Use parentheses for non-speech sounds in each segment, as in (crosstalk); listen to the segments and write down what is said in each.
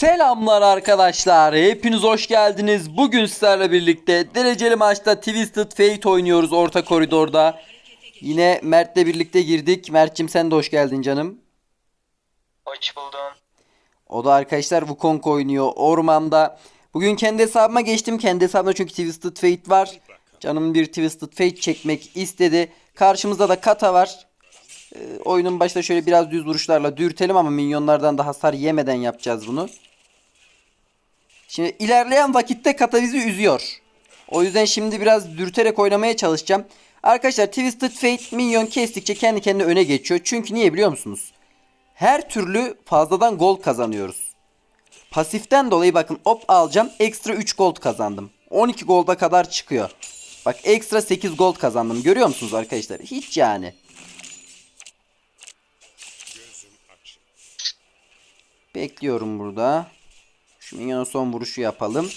Selamlar arkadaşlar. Hepiniz hoş geldiniz. Bugün sizlerle birlikte dereceli maçta Twisted Fate oynuyoruz orta koridorda. Yine Mert'le birlikte girdik. Mert'cim sen de hoş geldin canım. Hoş buldum. O da arkadaşlar Wukong oynuyor ormanda. Bugün kendi hesabıma geçtim. Kendi hesabımda çünkü Twisted Fate var. Canım bir Twisted Fate çekmek istedi. Karşımızda da Kata var. Ee, oyunun başında şöyle biraz düz vuruşlarla dürtelim ama minyonlardan da hasar yemeden yapacağız bunu. Şimdi ilerleyen vakitte Kata bizi üzüyor. O yüzden şimdi biraz dürterek oynamaya çalışacağım. Arkadaşlar Twisted Fate minyon kestikçe kendi kendine öne geçiyor. Çünkü niye biliyor musunuz? Her türlü fazladan gol kazanıyoruz. Pasiften dolayı bakın op alacağım. Ekstra 3 gold kazandım. 12 golda kadar çıkıyor. Bak ekstra 8 gold kazandım. Görüyor musunuz arkadaşlar? Hiç yani. Bekliyorum burada. Şu minyona son vuruşu yapalım.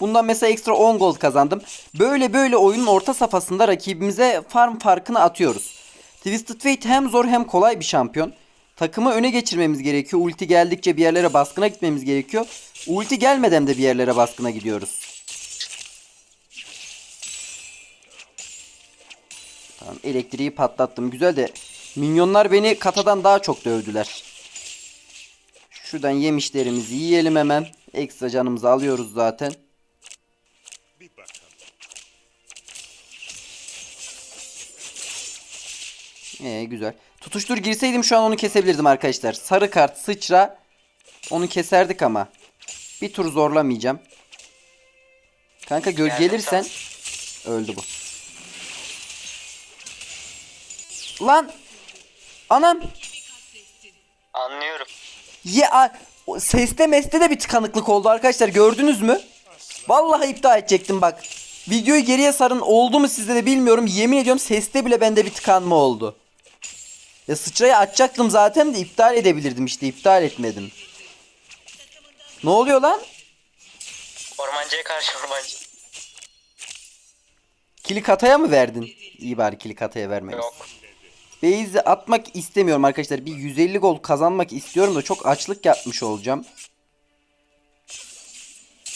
Bundan mesela ekstra 10 gold kazandım. Böyle böyle oyunun orta safhasında rakibimize farm farkını atıyoruz. Twisted Fate hem zor hem kolay bir şampiyon. Takımı öne geçirmemiz gerekiyor. Ulti geldikçe bir yerlere baskına gitmemiz gerekiyor. Ulti gelmeden de bir yerlere baskına gidiyoruz. Tamam elektriği patlattım. Güzel de minyonlar beni katadan daha çok dövdüler. Şuradan yemişlerimizi yiyelim hemen. Ekstra canımızı alıyoruz zaten. Ee güzel. Tutuştur girseydim şu an onu kesebilirdim arkadaşlar. Sarı kart sıçra. Onu keserdik ama. Bir tur zorlamayacağım. Kanka göl Geldim gelirsen öldü bu. Lan! Anam! Anlıyorum. Ye a- seste meste de bir tıkanıklık oldu arkadaşlar gördünüz mü? Vallahi iptal edecektim bak. Videoyu geriye sarın oldu mu sizde de bilmiyorum. Yemin ediyorum seste bile bende bir tıkanma oldu. Ya sıçrayı açacaktım zaten de iptal edebilirdim işte iptal etmedim. Ne oluyor lan? Ormancıya karşı ormancı. Kilik hataya mı verdin? İyi bari kilik hataya. Yok. Base'i atmak istemiyorum arkadaşlar. Bir 150 gol kazanmak istiyorum da çok açlık yapmış olacağım.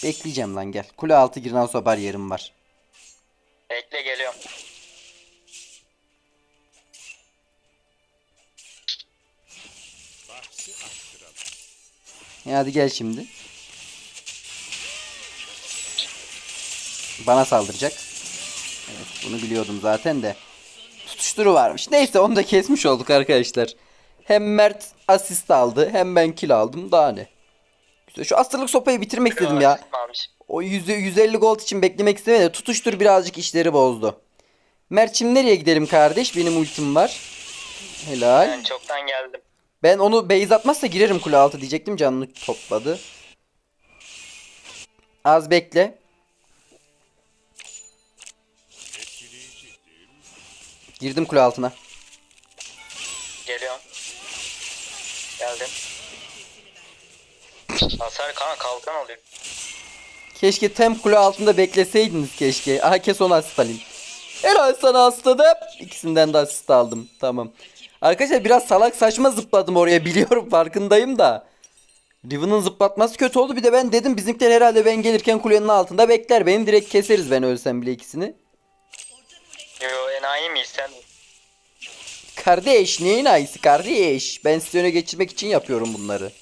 Bekleyeceğim lan gel. Kule altı giren sonra bariyerim var. Bekle geliyorum. Ya hadi gel şimdi. Bana saldıracak. Evet bunu biliyordum zaten de. Tutuşturu varmış. Neyse onu da kesmiş olduk arkadaşlar. Hem Mert asist aldı hem ben kill aldım. Daha ne. Güzel. Şu asırlık sopayı bitirmek istedim ya. O 100, 150 gold için beklemek istemedim. Tutuştur birazcık işleri bozdu. Mert'cim nereye gidelim kardeş? Benim ultim var. Helal. Ben çoktan geldim. Ben onu base atmazsa girerim kule altı diyecektim. Canını topladı. Az bekle. Girdim kule altına. Geliyorum. Geldim. Hasar kan kalkan oluyor. Keşke tem kule altında bekleseydiniz keşke. Aha kes onu asist alayım. Helal sana asladım. İkisinden de asist aldım. Tamam. Arkadaşlar biraz salak saçma zıpladım oraya (laughs) biliyorum farkındayım da. Riven'ın zıplatması kötü oldu. Bir de ben dedim bizimkiler herhalde ben gelirken kulenin altında bekler. Beni direkt keseriz ben ölsem bile ikisini. Enayi miyiz sen? Kardeş neyin ayısı kardeş? Ben sizi öne geçirmek için yapıyorum bunları.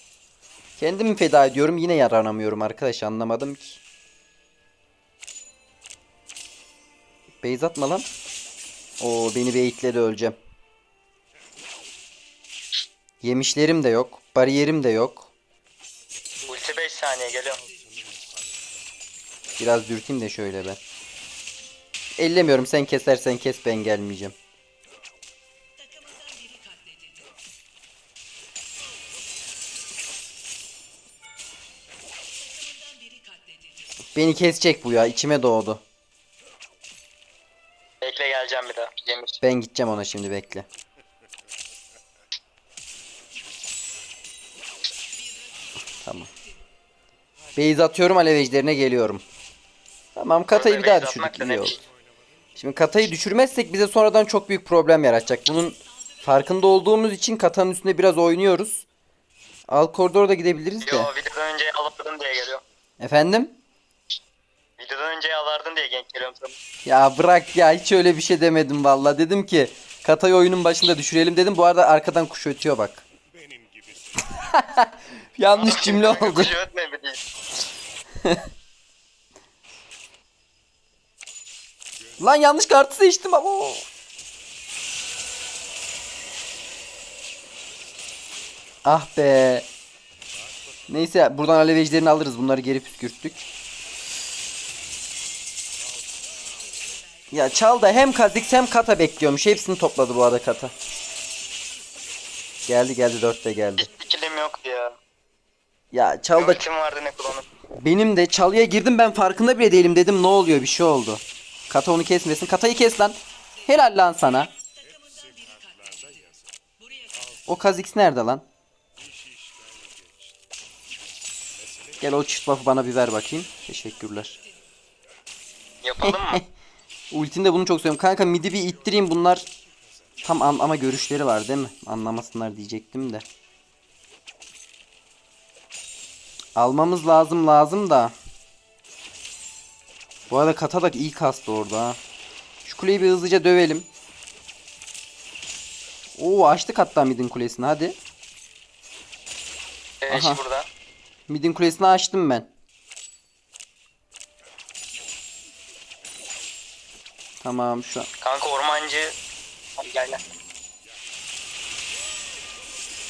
Kendimi feda ediyorum yine yaranamıyorum arkadaş anlamadım ki. Beyz atma lan. Oo beni beyitle de öleceğim. Yemişlerim de yok. Bariyerim de yok. Ulti 5 saniye geliyorum. Biraz dürteyim de şöyle ben. Ellemiyorum sen kesersen kes ben gelmeyeceğim. Beni kesecek bu ya içime doğdu. Bekle geleceğim bir daha. Yemiş. Ben gideceğim ona şimdi bekle. Tamam. Beyz atıyorum alevecilerine geliyorum. Tamam katayı bir daha düşürdük iyi oldu. Şimdi katayı düşürmezsek bize sonradan çok büyük problem yaratacak. Bunun farkında olduğumuz için katanın üstünde biraz oynuyoruz. Alt koridorda gidebiliriz de. Yo videodan önce alırdın diye geliyorum. Efendim? Videodan önce alırdın diye genç geliyorum sana. Ya bırak ya hiç öyle bir şey demedim valla. Dedim ki Katayı oyunun başında düşürelim dedim. Bu arada arkadan kuş ötüyor bak. (laughs) Yanlış cümle oldu. Kuş ötme (laughs) bir değil. Lan yanlış kartı seçtim ama. Ah be. Neyse buradan alev ejderini alırız. Bunları geri püskürttük. Ya çal da hem Kha'Zix hem Kata bekliyormuş. Hepsini topladı bu arada Kata. Geldi geldi dörtte geldi. Hiç ikilim yoktu ya. Ya çal da Ultim vardı ne kullanıp. benim de çalıya girdim ben farkında bile değilim dedim ne oluyor bir şey oldu. Kata onu kesmesin. Katayı kes lan. Helal lan sana. O Kha'Zix nerede lan? Gel o çift buff'ı bana bir ver bakayım. Teşekkürler. Yapalım mı? (laughs) Ultinde bunu çok seviyorum. Kanka midi bir ittireyim bunlar. Tam an- ama görüşleri var değil mi? Anlamasınlar diyecektim de. Almamız lazım lazım da. Bu arada kata da iyi kastı orada. Şu kuleyi bir hızlıca dövelim. Oo açtık hatta midin kulesini hadi. Eş Aha. burada. Midin kulesini açtım ben. Tamam şu an. Kanka ormancı. Hadi gel gel.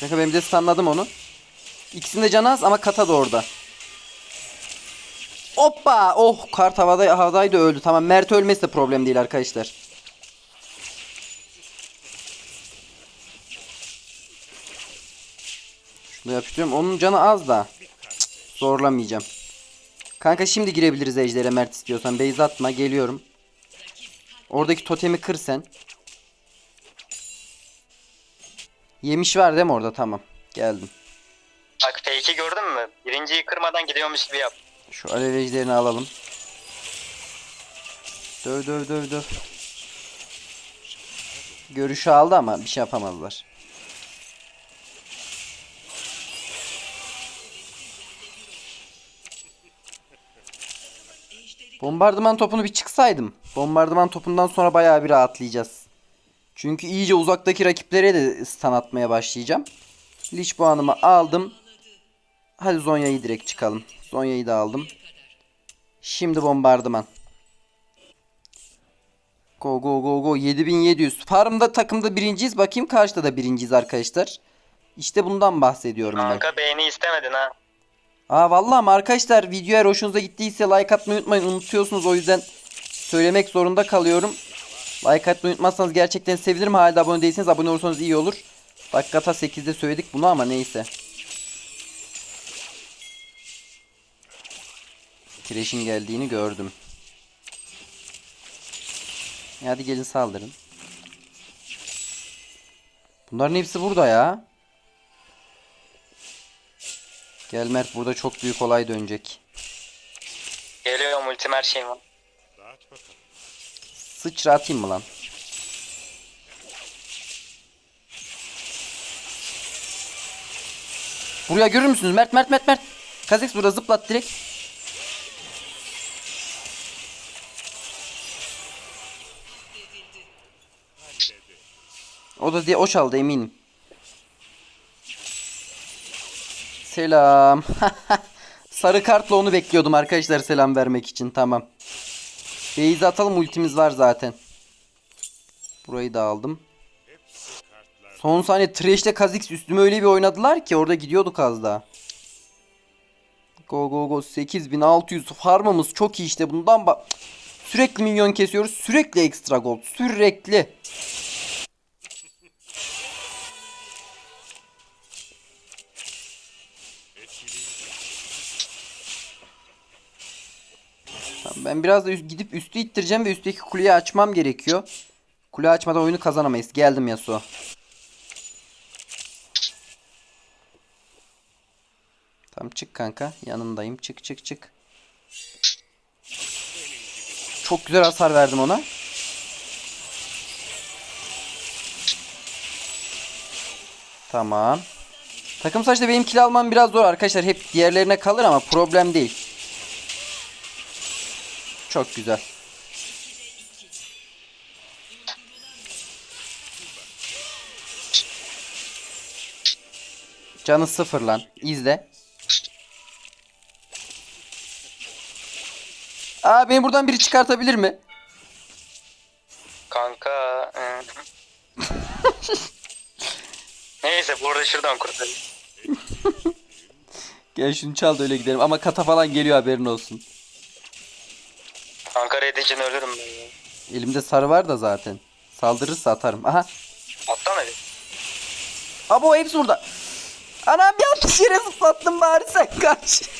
Kanka ben bir de stunladım onu. İkisinde canı az ama kata da orada. Hoppa! Oh kart havada, havadaydı öldü. Tamam Mert ölmesi de problem değil arkadaşlar. Şunu yapıştırıyorum. Onun canı az da. Cık, zorlamayacağım. Kanka şimdi girebiliriz ejdere Mert istiyorsan. Beyz atma geliyorum. Oradaki totemi kır sen. Yemiş var değil mi orada? Tamam. Geldim. Bak fake'i gördün mü? Birinciyi kırmadan gidiyormuş gibi yap. Şu alev ejderini alalım. Döv döv döv döv. Görüşü aldı ama bir şey yapamazlar. Bombardıman topunu bir çıksaydım. Bombardıman topundan sonra bayağı bir rahatlayacağız. Çünkü iyice uzaktaki rakiplere de stun atmaya başlayacağım. Lich puanımı aldım. Hadi Zonya'yı direkt çıkalım. Zonya'yı da aldım. Şimdi bombardıman. Go go go go 7700. Farmda takımda birinciyiz. Bakayım karşıda da birinciyiz arkadaşlar. İşte bundan bahsediyorum ben. Kanka beğeni istemedin ha. Aa vallahi arkadaşlar video eğer hoşunuza gittiyse like atmayı unutmayın. Unutuyorsunuz o yüzden söylemek zorunda kalıyorum. Like atmayı unutmazsanız gerçekten sevinirim. Hala abone değilseniz abone olursanız iyi olur. Dakikata 8'de söyledik bunu ama neyse. Kireç'in geldiğini gördüm. E Hadi gelin saldırın. Bunların hepsi burada ya. Gel Mert burada çok büyük olay dönecek. Geliyorum ultim her şeyim var. Sıçra atayım mı lan? Buraya görür müsünüz? Mert Mert Mert Mert. Kazix burada zıplat direkt. O da diye o çaldı eminim. Selam. (laughs) Sarı kartla onu bekliyordum arkadaşlar selam vermek için. Tamam. Beyzi atalım ultimiz var zaten. Burayı da aldım. Son saniye Thresh'le Kha'Zix üstüme öyle bir oynadılar ki orada gidiyorduk az daha. Go go go 8600 farmımız çok iyi işte bundan bak. Sürekli minyon kesiyoruz. Sürekli ekstra gold. Sürekli. Ben biraz da gidip üstü ittireceğim ve üstteki kuleyi açmam gerekiyor. Kule açmadan oyunu kazanamayız. Geldim Yasuo. Tamam çık kanka. Yanındayım. Çık çık çık. Çok güzel hasar verdim ona. Tamam. Takım saçta benim kill almam biraz zor arkadaşlar. Hep diğerlerine kalır ama problem değil. Çok güzel. Canı sıfır lan. İzle. Aa beni buradan biri çıkartabilir mi? Kanka. e. (laughs) Neyse burada şuradan kurtarayım. (laughs) Gel şunu çal da öyle gidelim. Ama kata falan geliyor haberin olsun. Kanka red için ölürüm ben ya. Elimde sarı var da zaten. Saldırırsa atarım. Aha. Atsana bir. Abo hepsi burada. Anam yanlış yere zıplattım bari sen kaç. (laughs)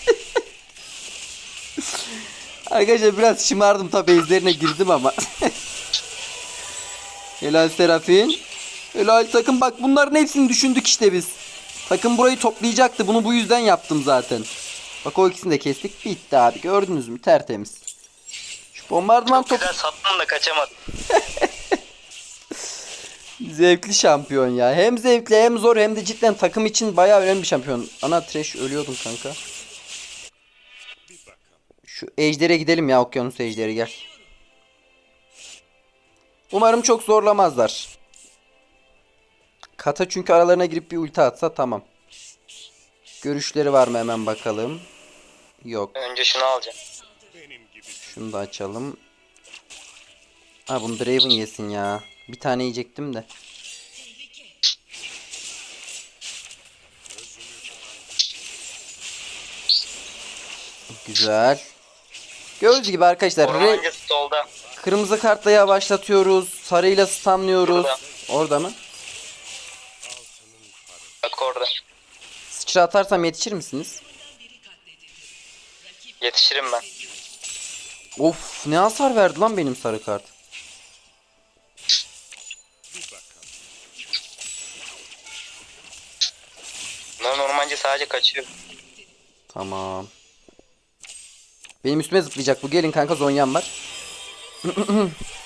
Arkadaşlar biraz şımardım tabi izlerine girdim ama. (laughs) Helal Serafin. Helal takım bak bunların hepsini düşündük işte biz. Takım burayı toplayacaktı. Bunu bu yüzden yaptım zaten. Bak o ikisini de kestik. Bitti abi. Gördünüz mü? Tertemiz. Şu bombardıman topu Güzel da kaçamadım. (laughs) Zevkli şampiyon ya. Hem zevkli hem zor hem de cidden takım için bayağı önemli bir şampiyon. Ana trash ölüyordun kanka. Şu ejdere gidelim ya okyanus ejderi gel. Umarım çok zorlamazlar. Kata çünkü aralarına girip bir ulti atsa tamam. Görüşleri var mı hemen bakalım. Yok. Önce şunu alacağım. Şunu da açalım. Ha bunu Draven yesin ya. Bir tane yiyecektim de. Güzel. Gördüğünüz gibi arkadaşlar Ormancı solda. kırmızı kartla yavaşlatıyoruz. Sarıyla stunlıyoruz. Orada mı? Bak orada. Sıçra atarsam yetişir misiniz? Yetişirim ben. Of ne hasar verdi lan benim sarı kart. Ormancı sadece kaçıyor. Tamam. Benim üstüme zıplayacak bu. Gelin kanka Zonya'm var. (clears throat)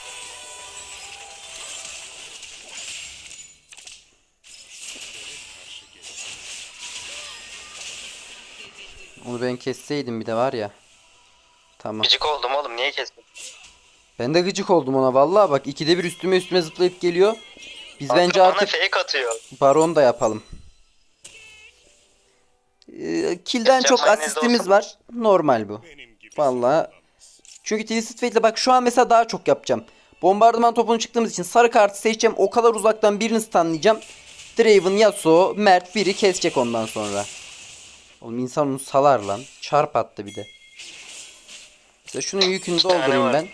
Onu ben kesseydim bir de var ya. Tamam. Gıcık oldum oğlum niye kestin? Ben de gıcık oldum ona vallahi bak ikide bir üstüme üstüme zıplayıp geliyor. Biz Kanka bence bana artık fake atıyor. baron da yapalım. Ee, Kill'den Geçen çok asistimiz var. Normal bu. Vallahi. Çünkü Twisted Fate'le bak şu an mesela daha çok yapacağım. Bombardıman topunu çıktığımız için sarı kartı seçeceğim. O kadar uzaktan birini stunlayacağım. Draven, Yasuo, Mert biri kesecek ondan sonra. Oğlum insan onu salar lan. Çarp attı bir de. Mesela şunun yükünü doldurayım ben.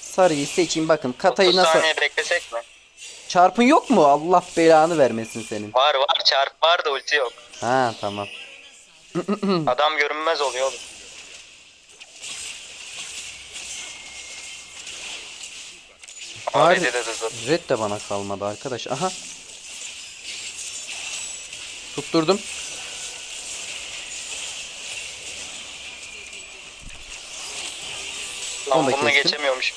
Sarıyı seçeyim bakın. Katayı 30 nasıl... saniye beklesek mi? Çarpın yok mu? Allah belanı vermesin senin. Var var çarp var da ulti yok. Ha tamam. (clears throat) Adam görünmez oluyor oğlum. Ama red'e de hızlı. Red de bana kalmadı arkadaş. Aha. Tutturdum. Lan Onu da bununla kestim. geçemiyormuş.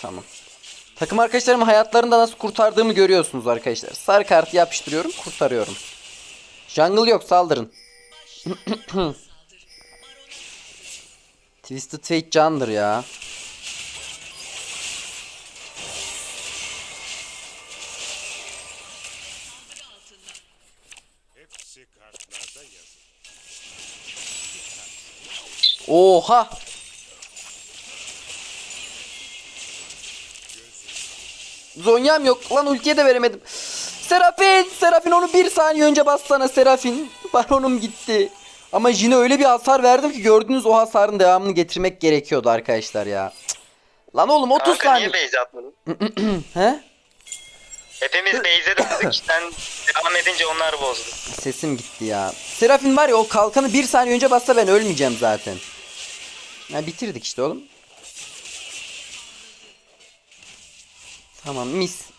Tamam. Takım arkadaşlarımı hayatlarında nasıl kurtardığımı görüyorsunuz arkadaşlar. Sarı kartı yapıştırıyorum, kurtarıyorum. Jungle yok, saldırın. (clears throat) Twisted Fate candır ya. Oha! Zonyam yok. Lan ultiye de veremedim. Serafin! Serafin onu bir saniye önce bassana Serafin. (laughs) Baronum gitti. Ama Jin'e öyle bir hasar verdim ki gördüğünüz o hasarın devamını getirmek gerekiyordu arkadaşlar ya. Cık. Lan oğlum 30 Kanka saniye. niye base atmadın? (clears throat) He? Hepimiz base'e döndük. Sen devam edince onlar bozdu. Sesim gitti ya. Serafin var ya o kalkanı bir saniye önce bassa ben ölmeyeceğim zaten. Ya bitirdik işte oğlum. Tamam mis.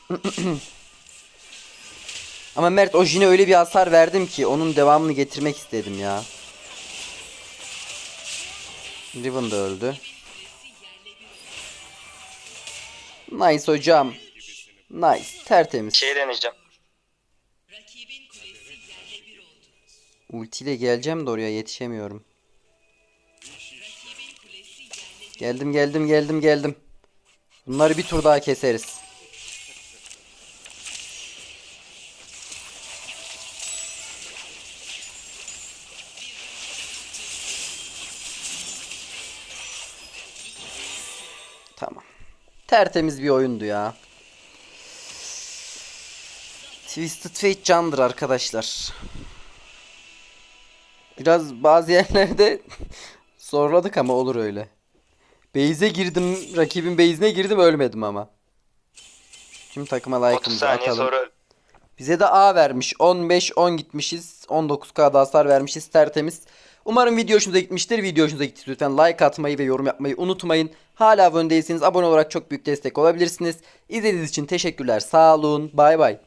Ama Mert o Jin'e öyle bir hasar verdim ki onun devamını getirmek istedim ya. Riven de öldü. Nice hocam. Nice. Tertemiz. Şey deneyeceğim. Ultiyle geleceğim de oraya yetişemiyorum. Geldim geldim geldim geldim. Bunları bir tur daha keseriz. Tertemiz bir oyundu ya. Twisted Fate candır arkadaşlar. Biraz bazı yerlerde (laughs) zorladık ama olur öyle. Base'e girdim, rakibin base'ine girdim ölmedim ama. Tüm takıma 30 like'ımızı atalım. sonra Bize de A vermiş. 15 10 gitmişiz. 19k da hasar vermişiz. Tertemiz. Umarım video hoşunuza gitmiştir. Video hoşunuza gittiyse lütfen like atmayı ve yorum yapmayı unutmayın. Hala abone değilseniz abone olarak çok büyük destek olabilirsiniz. İzlediğiniz için teşekkürler. Sağ olun. Bay bay.